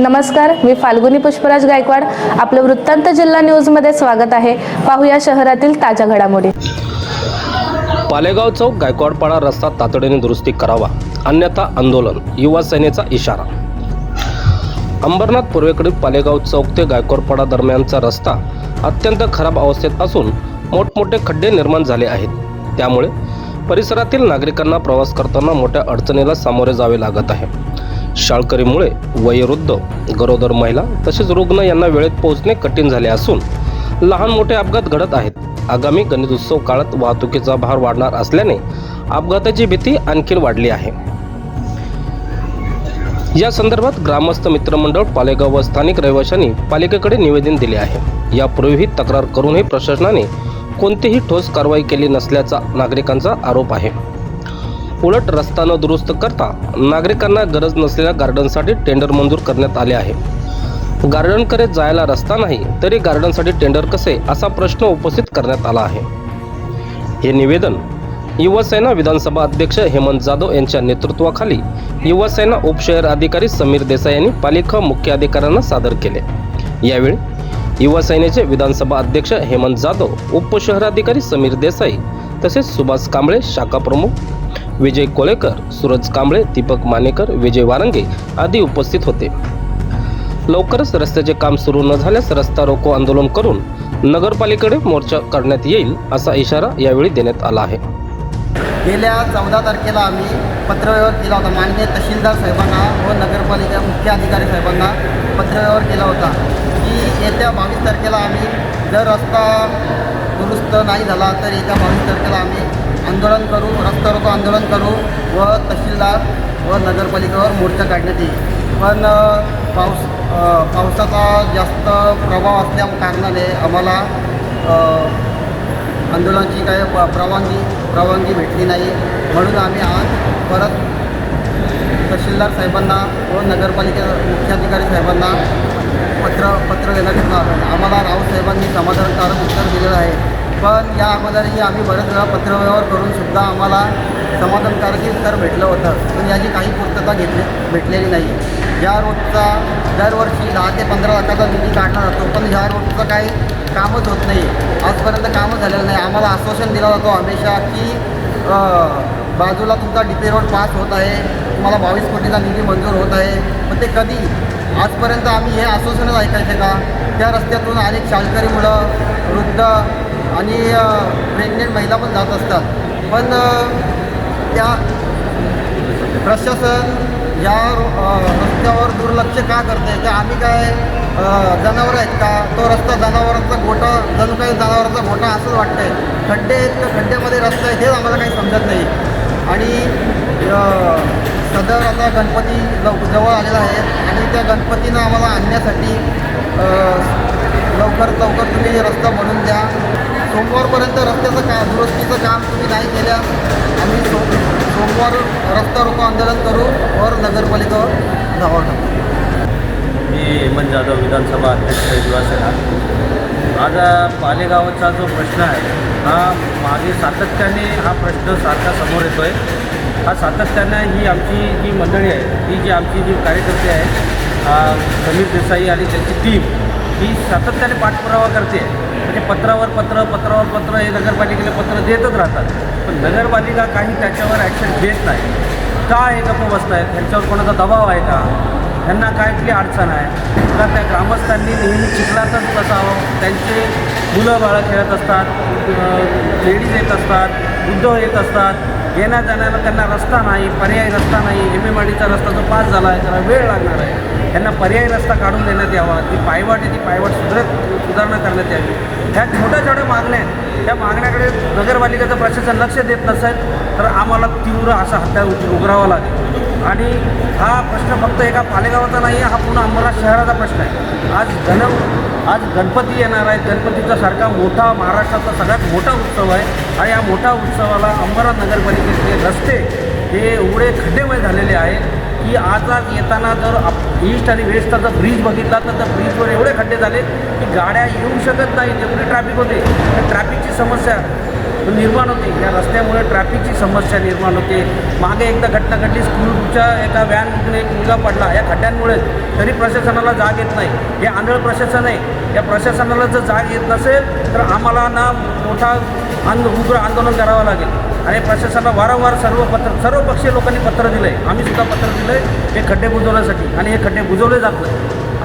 नमस्कार मी फाल्गुनी पुष्पराज गायकवाड. आपलं वृत्तांत जिल्हा न्यूजमध्ये स्वागत आहे. पाहूया शहरातील ताज्या घडामोडी. पालेगाव चौक गायकवाडपाडा रस्ता तातडीने दुरुस्ती करावा अन्यथा आंदोलन युवा सेनेचा इशारा. अंबरनाथ पूर्वेकडील पालेगाव चौक ते गायकवाडपाडा दरम्यानचा रस्ता अत्यंत खराब अवस्थेत असून मोठमोठे खड्डे निर्माण झाले आहेत. त्यामुळे परिसरातील नागरिकांना प्रवास करताना मोठ्या अडचणीला सामोरे जावे लागत आहे. शाळकरीमुळे वयोवृद्ध गरोदर महिला तसेच रुग्ण यांना वेळेत पोहोचणे कठीण झाले असून लहान मोठे अपघात घडत आहेत. आगामी गणेशोत्सव काळात वाहतुकीचा भार वाढणार असल्याने अपघाताची भीती आणखीन वाढली आहे. या संदर्भात ग्रामस्थ मित्रमंडळ पालेगाव व स्थानिक रहिवाशांनी पालिकेकडे निवेदन दिले आहे. यापूर्वीही तक्रार करूनही प्रशासनाने कोणतीही ठोस कारवाई केली नसल्याचा नागरिकांचा आरोप आहे. उलट रस्ता न दुरुस्त करता नागरिकांना गरज नसलेल्या गार्डनसाठी टेंडर मंजूर करण्यात आले आहे. गार्डनकडे जायला रस्ता नाही तरी गार्डनसाठी टेंडर कसे? असा प्रश्न उपस्थित करण्यात आला आहे. हे निवेदन युवासेना विधानसभा अध्यक्ष हेमंत जाधव यांच्या नेतृत्वाखाली युवासेना उपशहर अधिकारी समीर देसाई यांनी पालिका मुख्य अधिकाऱ्यांना सादर केले. यावेळी युवासेनेचे विधानसभा अध्यक्ष हेमंत जाधव उपशहराधिकारी समीर देसाई तसेच सुभाष कांबळे शाखा प्रमुख विजय कोलेकर सूरज कांबळे दीपक मानेकर विजय वारंगे आदी उपस्थित होते. लवकरच रस्त्याचे काम सुरू न झाल्यास रस्ता रोको आंदोलन करून नगरपालिकेकडे मोर्चा करण्यात येईल असा इशारा यावेळी देण्यात आला आहे. गेल्या चौदा तारखेला आम्ही पत्रव्यवहार केला होता. माननीय तहसीलदार साहेबांना व नगरपालिका मुख्य अधिकारी साहेबांना पत्रव्यवहार केला होता की येत्या बावीस तारखेला आम्ही जर रस्ता दुरुस्त नाही झाला तर येत्या बावीस तारखेला आम्ही आंदोलन करू रस्ता रोको आंदोलन करू व तहसीलदार व नगरपालिकेवर मोर्चा काढण्यात येईल. पण पाऊस पावसाचा जास्त प्रभाव असल्या कारणाने आम्हाला आंदोलनाची काय प- परवानगी परवानगी भेटली नाही. म्हणून आम्ही आज परत तहसीलदार साहेबांना व नगरपालिके मुख्याधिकारी साहेबांना पत्र पत्र देण्यात आम्हाला राऊत साहेबांनी समाधानकारक उत्तर दिलेलं आहे. पण या अगोदरही आम्ही बरेच वेळा पत्रव्यवहार करून सुद्धा आम्हाला समाधानकारक उत्तर भेटलं होतं. पण याची काही पूर्तता घेतली भेटलेली नाही. या रोडचा दरवर्षी दहा ते पंधरा लाखाचा निधी काढला जातो पण ह्या रोडचं काही कामच होत नाही. आजपर्यंत कामच झालेलं नाही. आम्हाला आश्वासन दिला जातो हमेशा की बाजूला तुमचा डी पी रोड पास होत आहे. तुम्हाला बावीस कोटीचा निधी मंजूर होत आहे. पण ते कधी? आजपर्यंत आम्ही हे आश्वासनच ऐकायचे का? त्या रस्त्यातून अनेक शाळकरी मुलं वृद्ध आणि प्रेग्नेंट महिला पण जात असतात. पण त्या प्रशासन या रस्त्यावर दुर्लक्ष का करते का आम्ही काय जनावर आहेत का? तो रस्ता जनावरांचा गोटा जणू काही जनावरांचा गोटा असंच वाटतंय. खड्डे आहेत तर खड्ड्यामध्ये रस्ता आहे हेच आम्हाला काही समजत नाही. आणि सदर आता गणपती लव जवळ आलेला आहे. आणि त्या गणपतीनं आम्हाला आणण्यासाठी लवकर लवकरात लवकर तुम्ही रस्ता बनवून द्या. सोमवारपर्यंत रस्त्याचं का दुरुस्तीचं काम तुम्ही नाही केल्यास आम्ही सो सोमवार रस्ता रोको आंदोलन करू वर नगरपालिकेवर धावा टाकू मी हेमंत जाधव विधानसभा अध्यक्ष युवासेना. आज पालेगावचा जो प्रश्न आहे हा मागे सातत्याने हा प्रश्न सारखा समोर येतो आहे हा सातत्यानं ही आमची जी मंडळी आहे ही जी आमची जी कार्यकर्ते आहे समीर देसाई आणि त्यांची टीम ही सातत्याने पाठपुरावा करते. म्हणजे पत्रावर पत्र पत्रावर पत्र हे नगरपालिकेला पत्र देतच राहतात. पण नगरपालिका काही त्याच्यावर ॲक्शन घेत नाही. का हे गप्प बसत आहेत त्यांच्यावर कोणाचा दबाव आहे का? त्यांना काय कुठली अडचण आहे? का त्या ग्रामस्थांनी नेहमी चिखलातच बसावं? त्यांचे मुलं बाळं खेळत असतात लेडीज येत असतात वृद्ध येत असतात. येण्या जाण्याला त्यांना रस्ता नाही पर्यायी रस्ता नाही. एम एम आडीचा रस्ता जो पास झाला आहे त्याला वेळ लागणार आहे. त्यांना पर्यायी रस्ता काढून देण्यात यावा. ती पायवाट आहे ती पायवाट सुधरत सुधारणा करण्यात यावी. ह्या छोट्या छोट्या मागण्या आहेत. त्या मागण्याकडे नगरपालिकेचं प्रशासन लक्ष देत नसेल तर आम्हाला तीव्र असा हत्या उघडावा लागेल. आणि हा प्रश्न फक्त एका पालेगावाचा नाही हा पूर्ण आम्हाला शहराचा प्रश्न आहे. आज गण आज गणपती येणार आहे. गणपतीचा सारखा मोठा महाराष्ट्राचा सगळ्यात मोठा उत्सव आहे. आणि या मोठा उत्सवाला अंबरनाथ नगरपालिकेचे रस्ते हे एवढे खड्डेमय झालेले आहेत. की येताना जर आप ईस्ट आणि वेस्टचा जर ब्रिज बघितला तर त्या ब्रिजवर एवढे खड्डे झाले की गाड्या येऊ शकत नाही जेवढी ट्रॅफिक होते. तर ट्रॅफिकची समस्या निर्माण होते. या रस्त्यामुळे ट्रॅफिकची समस्या निर्माण होते. मागे एकदा घटना घडली स्कूलच्या एका व्हॅनमधून एक मुलगा पडला. या खड्ड्यांमुळे तरी प्रशासनाला जाग येत नाही. हे आंधळ प्रशासन आहे. या प्रशासनाला जर जाग येत नसेल तर आम्हाला ना मोठा आंद उग्र आंदोलन करावं लागेल. आणि प्रशासनाला वारंवार सर्व पत्र सर्व पक्षीय लोकांनी पत्र दिलं आहे आम्ही सुद्धा पत्र दिलं आहे हे खड्डे बुजवण्यासाठी. आणि हे खड्डे बुजवले जात नाही.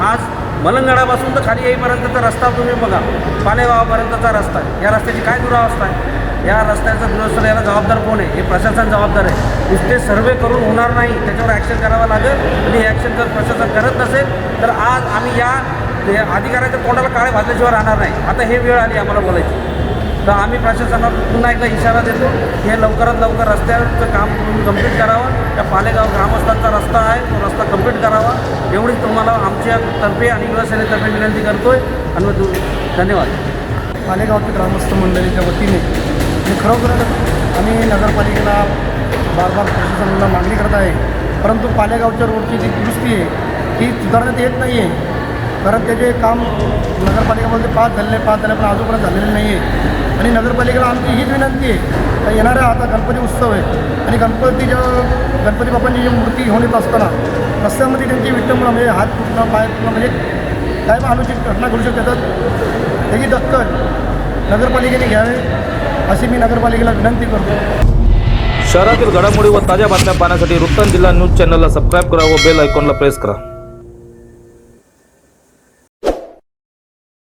आज मलंगडापासून तर खाली येईपर्यंतचा रस्ता तुम्ही बघा. पालेगावापर्यंतचा रस्ता आहे. या रस्त्याची काय दुरावस्था आहे? या रस्त्याचं दुरुस्त याला जबाबदार कोण आहे? हे प्रशासन जबाबदार आहे. नुसते सर्वे करून होणार नाही त्याच्यावर ॲक्शन करावं लागेल. आणि हे ॲक्शन जर प्रशासन करत नसेल तर आज आम्ही या अधिकाऱ्याच्या तोंडाला काळे भाजल्याशिवाय राहणार नाही. आता हे वेळ आली आम्हाला बोलायची. तर आम्ही प्रशासनाला पुन्हा एकदा इशारा देतो हे लवकरात लवकर रस्त्याचं काम तुम्ही कंप्लीट करावं. त्या पालेगाव ग्रामस्थांचा रस्ता आहे तो रस्ता कंप्लीट करावा. एवढीच तुम्हाला आमच्या तर्फे आणि युवासेनेतर्फे विनंती करतो आहे आणि मग धन्यवाद. पालेगावच्या ग्रामस्थ मंडळीच्या वतीने मी खरोखर आम्ही नगरपालिकेला बार बार प्रशासनाला मागणी करत आहे. परंतु पालेगावच्या रोडची जी दुरुस्ती आहे ती सुधारण्यात येत नाही आहे कारण त्याचे काम नगरपालिकेमध्ये पास झालेले पास झाले पण अजूनपर्यंत झालेले नाही आहे आणि नगरपालिकेला आमची हीच विनंती आहे. का येणारा आता गणपती उत्सव आहे आणि गणपतीच्या गणपती बाप्पांची जी मूर्ती घेऊन येत असताना रस्त्यामध्ये त्यांची विटंबना म्हणजे हात तुटणं पाय तुटणं म्हणजे काय पण अनुचित घटना घडू शकतात? त्याची दक्कल नगरपालिकेने घ्यावे. अशी मी नगरपालिकेला विनंती करतो. शहरातील घडामोडी व ताज्या बातम्या पाहण्यासाठी वृत्तांत जिल्हा न्यूज चॅनलला सबस्क्राईब करा व बेल आयकॉनला प्रेस करा.